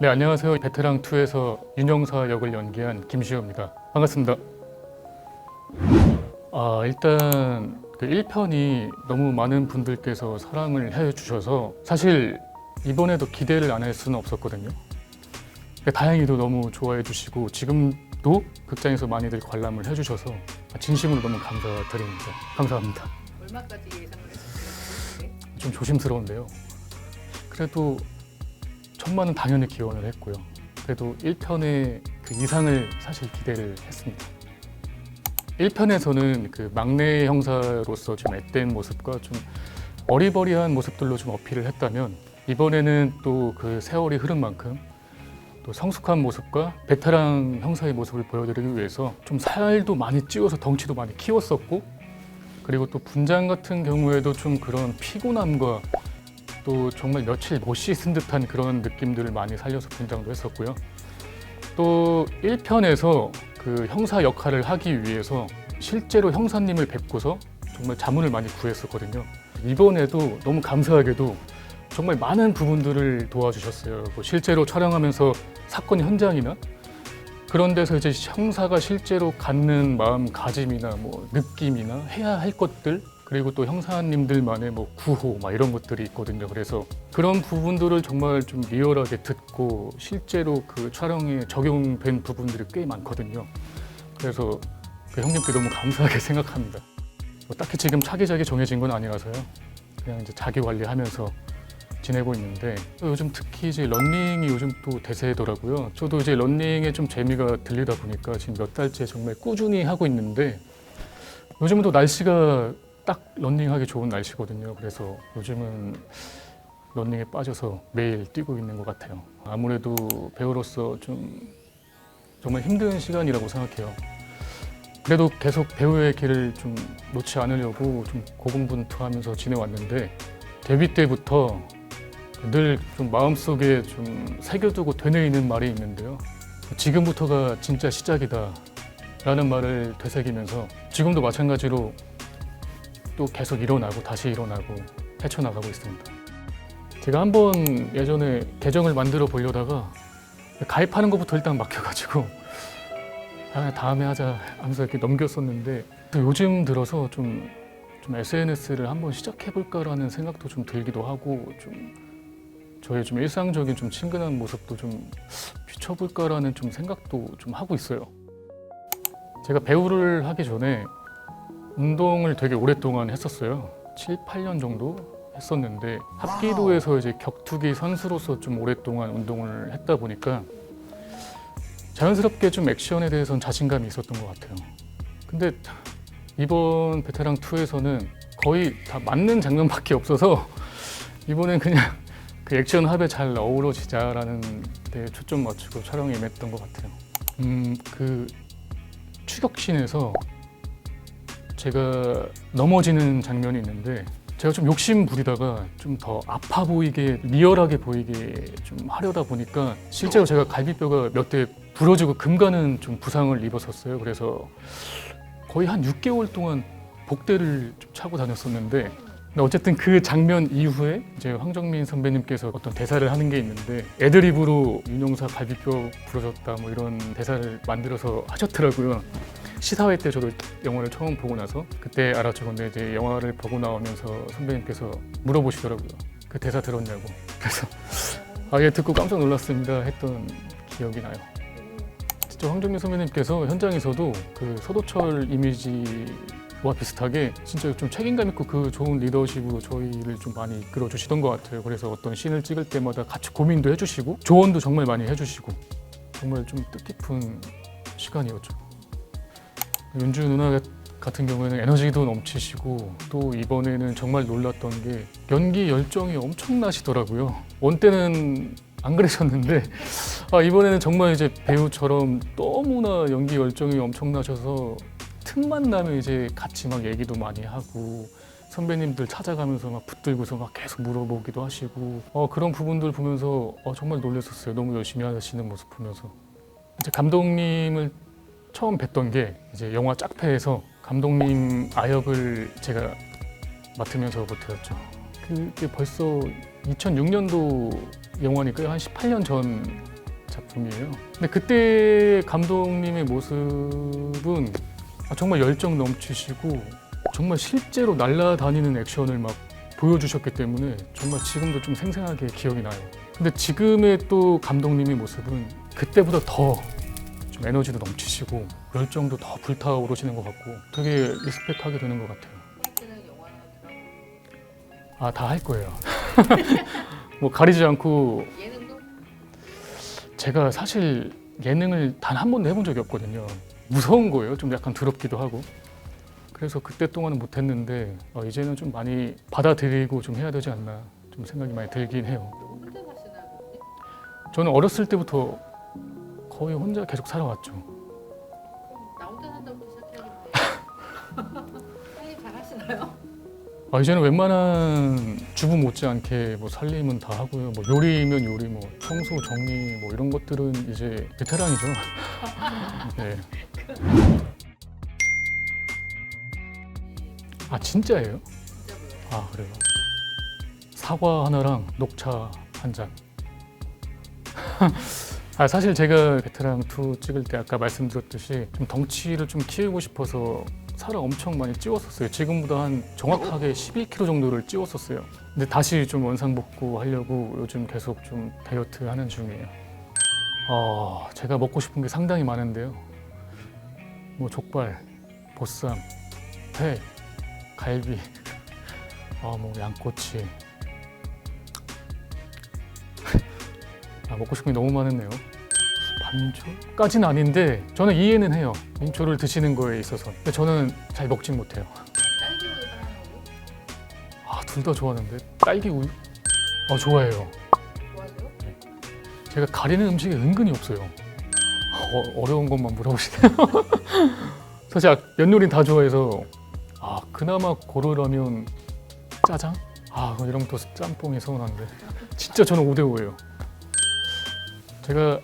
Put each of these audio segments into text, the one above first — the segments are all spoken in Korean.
네, 안녕하세요. 베테랑 2에서 윤영사 역을 연기한 김시호입니다. 반갑습니다. 아, 일단 그 1편이 너무 많은 분들께서 사랑을 해 주셔서 사실 이번에도 기대를 안 할 수는 없었거든요. 다행히도 너무 좋아해 주시고 지금도 극장에서 많이들 관람을 해 주셔서 진심으로 너무 감사드립니다. 감사합니다. 얼마까지 했어요? 좀 조심스러운데요. 그래도 천만은 당연히 기원을 했고요. 그래도 1편의 그 이상을 사실 기대를 했습니다. 1편에서는 그 막내 형사로서 좀 앳된 모습과 좀 어리버리한 모습들로 좀 어필을 했다면 이번에는 또 그 세월이 흐른 만큼 또 성숙한 모습과 베테랑 형사의 모습을 보여드리기 위해서 좀 살도 많이 찌워서 덩치도 많이 키웠었고 그리고 또 분장 같은 경우에도 좀 그런 피곤함과 또 정말 며칠 못 씻은 듯한 그런 느낌들을 많이 살려서 분장도 했었고요. 또 1편에서 그 형사 역할을 하기 위해서 실제로 형사님을 뵙고서 정말 자문을 많이 구했었거든요. 이번에도 너무 감사하게도 정말 많은 부분들을 도와주셨어요. 뭐 실제로 촬영하면서 사건 현장이나 그런 데서 이제 형사가 실제로 갖는 마음가짐이나 뭐 느낌이나 해야 할 것들 그리고 또 형사님들만의 뭐 구호 막 이런 것들이 있거든요. 그래서 그런 부분들을 정말 좀 리얼하게 듣고 실제로 그 촬영에 적용된 부분들이 꽤 많거든요. 그래서 그 형님께 너무 감사하게 생각합니다. 뭐 딱히 지금 차기작이 정해진 건 아니라서요. 그냥 이제 자기 관리하면서 지내고 있는데 요즘 특히 이제 런닝이 요즘 또 대세더라고요. 저도 이제 런닝에 좀 재미가 들리다 보니까 지금 몇 달째 정말 꾸준히 하고 있는데 요즘은 또 날씨가 딱 런닝하기 좋은 날씨거든요. 그래서 요즘은 런닝에 빠져서 매일 뛰고 있는 것 같아요. 아무래도 배우로서 좀 정말 힘든 시간이라고 생각해요. 그래도 계속 배우의 길을 좀 놓지 않으려고 좀 고군분투하면서 지내왔는데 데뷔 때부터 늘 좀 마음속에 좀 새겨두고 되뇌이는 말이 있는데요. 지금부터가 진짜 시작이다. 라는 말을 되새기면서 지금도 마찬가지로 또 계속 일어나고 다시 일어나고 헤쳐나가고 있습니다. 제가 한번 예전에 계정을 만들어 보려다가 가입하는 것부터 일단 막혀가지고 아, 다음에 하자 하면서 이렇게 넘겼었는데 또 요즘 들어서 좀, 좀 SNS를 한번 시작해볼까라는 생각도 좀 들기도 하고 좀 저의 좀 일상적인 좀 친근한 모습도 좀 비춰볼까라는 좀 생각도 좀 하고 있어요. 제가 배우를 하기 전에 운동을 되게 오랫동안 했었어요. 7, 8년 정도 했었는데 합기도에서 이제 격투기 선수로서 좀 오랫동안 운동을 했다 보니까 자연스럽게 좀 액션에 대해서는 자신감이 있었던 것 같아요. 근데 이번 베테랑 2에서는 거의 다 맞는 장면밖에 없어서 이번엔 그냥 그 액션 합에 잘 어우러지자라는 데 초점 맞추고 촬영에 임했던 것 같아요. 음, 그 추격신에서 제가 넘어지는 장면이 있는데 제가 좀 욕심 부리다가 좀 더 아파 보이게 리얼하게 보이게 좀 하려다 보니까 실제로 제가 갈비뼈가 몇 대 부러지고 금가는 좀 부상을 입었었어요. 그래서 거의 한 6개월 동안 복대를 좀 차고 다녔었는데 어쨌든 그 장면 이후에 이제 황정민 선배님께서 어떤 대사를 하는 게 있는데 애드립으로 윤용사 갈비뼈 부러졌다 뭐 이런 대사를 만들어서 하셨더라고요. 시사회 때 저도 영화를 처음 보고 나서 그때 알았죠. 근데 이제 영화를 보고 나오면서 선배님께서 물어보시더라고요. 그 대사 들었냐고. 그래서 아예 듣고 깜짝 놀랐습니다 했던 기억이 나요. 진짜 황정민 선배님께서 현장에서도 그 서도철 이미지와 비슷하게 진짜 좀 책임감 있고 그 좋은 리더십으로 저희를 좀 많이 이끌어 주시던 것 같아요. 그래서 어떤 씬을 찍을 때마다 같이 고민도 해주시고 조언도 정말 많이 해주시고 정말 좀 뜻깊은 시간이었죠. 윤주 누나 같은 경우에는 에너지도 넘치시고 또 이번에는 정말 놀랐던 게 연기 열정이 엄청나시더라고요. 원 때는 안 그러셨는데 아, 이번에는 정말 이제 배우처럼 너무나 연기 열정이 엄청나셔서 틈만 나면 이제 같이 막 얘기도 많이 하고 선배님들 찾아가면서 막 붙들고서 막 계속 물어보기도 하시고 어, 그런 부분들 보면서 어, 정말 놀랐었어요. 너무 열심히 하시는 모습 보면서 이제 감독님을 처음 뵀던 게 이제 영화 짝패에서 감독님 아역을 제가 맡으면서부터 였죠. 그게 벌써 2006년도 영화니까요. 한 18년 전 작품이에요. 근데 그때 감독님의 모습은 아, 정말 열정 넘치시고 정말 실제로 날아다니는 액션을 막 보여주셨기 때문에 정말 지금도 좀 생생하게 기억이 나요. 근데 지금의 또 감독님의 모습은 그때보다 더 좀 에너지도 넘치시고 열정도 더 불타오르시는 것 같고 되게 리스펙하게 되는 것 같아요. 아 다 할 거예요. 뭐 가리지 않고 예능도 제가 사실 예능을 단 한 번도 해본 적이 없거든요. 무서운 거예요. 좀 약간 두렵기도 하고. 그래서 그때 동안은 못했는데 어, 이제는 좀 많이 받아들이고 좀 해야 되지 않나 좀 생각이 많이 들긴 해요. 저는 어렸을 때부터 거의 혼자 계속 살아왔죠. 그럼 나 혼자 산다고 시작해야겠네. 살림 잘 하시나요? 아, 이제는 웬만한 주부 못지않게 뭐 살림은 다 하고요. 뭐 요리면 요리, 뭐 청소, 정리 뭐 이런 것들은 이제 베테랑이죠. 네. 아 진짜예요? 아 그래요. 사과 하나랑 녹차 한 잔. 아 사실 제가 베테랑 2 찍을 때 아까 말씀드렸듯이 좀 덩치를 좀 키우고 싶어서 살을 엄청 많이 찌웠었어요. 지금보다 한 정확하게 11kg 정도를 찌웠었어요. 근데 다시 좀 원상 복구 하려고 요즘 계속 좀 다이어트 하는 중이에요. 어, 제가 먹고 싶은 게 상당히 많은데요. 뭐 족발, 보쌈, 회, 갈비, 아, 뭐 양꼬치. 아, 먹고 싶은 게 너무 많았네요. 반민초까지는 아닌데 저는 이해는 해요. 민초를 드시는 거에 있어서. 근데 저는 잘 먹진 못해요. 딸기 우유 사랑하고 아, 둘 다 좋아하는데 딸기 우유? 아, 좋아해요. 좋아하세요? 제가 가리는 음식이 은근히 없어요. 어, 어려운 것만 물어보시네요. 사실 아, 면 요리는 다 좋아해서 아 그나마 고르라면 짜장? 아 이러면 또 짬뽕이 서운한데 진짜 저는 5대 5예요. 제가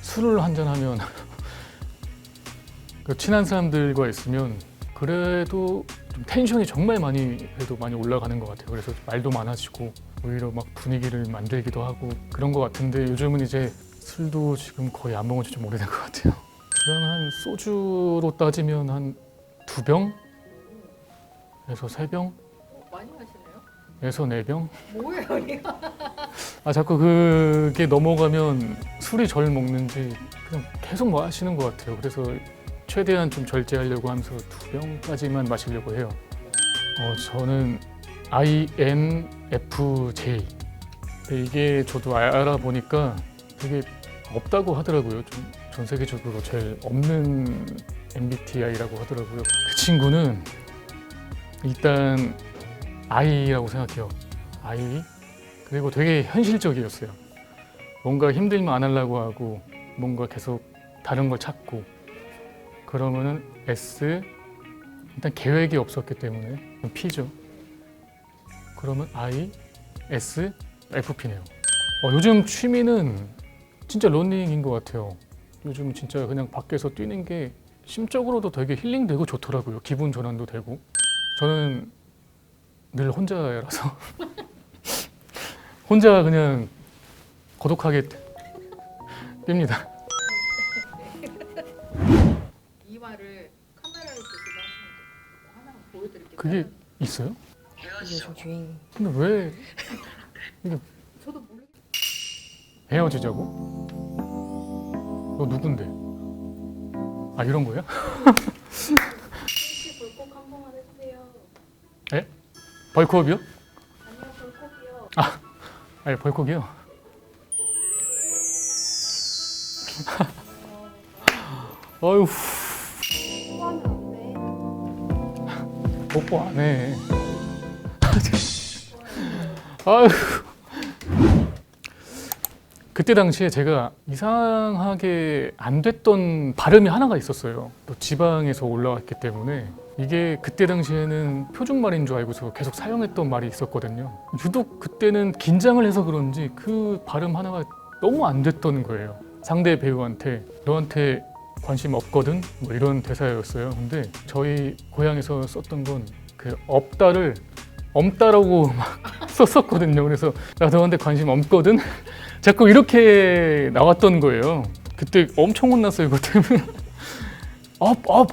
술을 한잔 하면 그 친한 사람들과 있으면 그래도 좀 텐션이 정말 많이 그래도 많이 올라가는 것 같아요. 그래서 말도 많아지고 오히려 막 분위기를 만들기도 하고 그런 것 같은데 요즘은 이제 술도 지금 거의 안 먹은 지 좀 오래된 것 같아요. 그럼 한 소주로 따지면 한 두 병에서 세 병에서 어, 많이 마시네 요? 네 병. 뭐예요 이거? 아 자꾸 그게 넘어가면 술이 절 먹는지 그냥 계속 마시는 것 같아요. 그래서 최대한 좀 절제하려고 하면서 두 병까지만 마시려고 해요. 어 저는 INFJ. 근데 이게 저도 아- 알아보니까 되게 없다고 하더라고요. 좀 전 세계적으로 제일 없는 MBTI라고 하더라고요. 그 친구는 일단 I라고 생각해요. I 그리고 되게 현실적이었어요. 뭔가 힘들면 안 하려고 하고 뭔가 계속 다른 걸 찾고 그러면은 S 일단 계획이 없었기 때문에 P죠. 그러면 I S FP네요. 어, 요즘 취미는 진짜 러닝인 것 같아요. 요즘 진짜 그냥 밖에서 뛰는 게 심적으로도 되게 힐링되고 좋더라고요. 기분 전환도 되고. 저는 늘 혼자라서 혼자 그냥 고독하게 뜁니다. 이 말을 카메라를 보시고 하시면 돼요. 뭐 하나 보여드릴게요. 그게 있어요? 이게 요즘 유행. 근데 왜 저도 모르겠. 헤어지자고? 너 누군데? 아 이런 거야? 혹시 볼콕 한 번만 해주세요. 벌크업이요? 아니요. 아니 벌컥이요. 아유 소화는 안 돼. 뽀뽀 안 해. 아유. 그때 당시에 제가 이상하게 안 됐던 발음이 하나가 있었어요. 또 지방에서 올라왔기 때문에 이게 그때 당시에는 표준말인 줄 알고서 계속 사용했던 말이 있었거든요. 유독 그때는 긴장을 해서 그런지 그 발음 하나가 너무 안 됐던 거예요. 상대 배우한테 너한테 관심 없거든 뭐 이런 대사였어요. 근데 저희 고향에서 썼던 건 그 없다를 엄따라고 막 썼었거든요. 그래서 나 너한테 관심 없거든. 자꾸 이렇게 나왔던 거예요. 그때 엄청 혼났어요. 이것 때문에. 업, 업.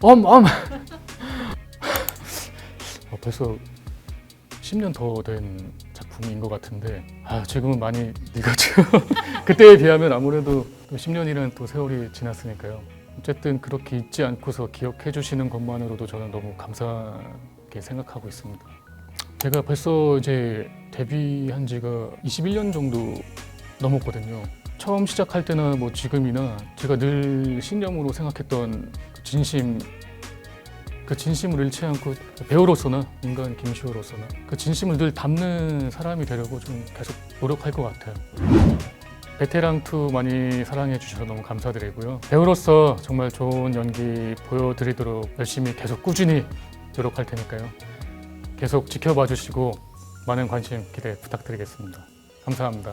엄, 엄. 어, 벌써 10년 더 된 작품인 것 같은데 아, 지금은 많이 늙었죠. 그때에 비하면 아무래도 또 10년이라는 또 세월이 지났으니까요. 어쨌든 그렇게 잊지 않고서 기억해 주시는 것만으로도 저는 너무 감사하게 생각하고 있습니다. 제가 벌써 이제 데뷔한 지가 21년 정도 넘었거든요. 처음 시작할 때나 뭐 지금이나 제가 늘 신념으로 생각했던 그 진심 그 진심을 잃지 않고 배우로서나 인간 김시호로서나 그 진심을 늘 담는 사람이 되려고 좀 계속 노력할 것 같아요. 베테랑 2 많이 사랑해 주셔서 너무 감사드리고요. 배우로서 정말 좋은 연기 보여드리도록 열심히 계속 꾸준히 노력할 테니까요. 계속 지켜봐 주시고 많은 관심 기대 부탁드리겠습니다. 감사합니다.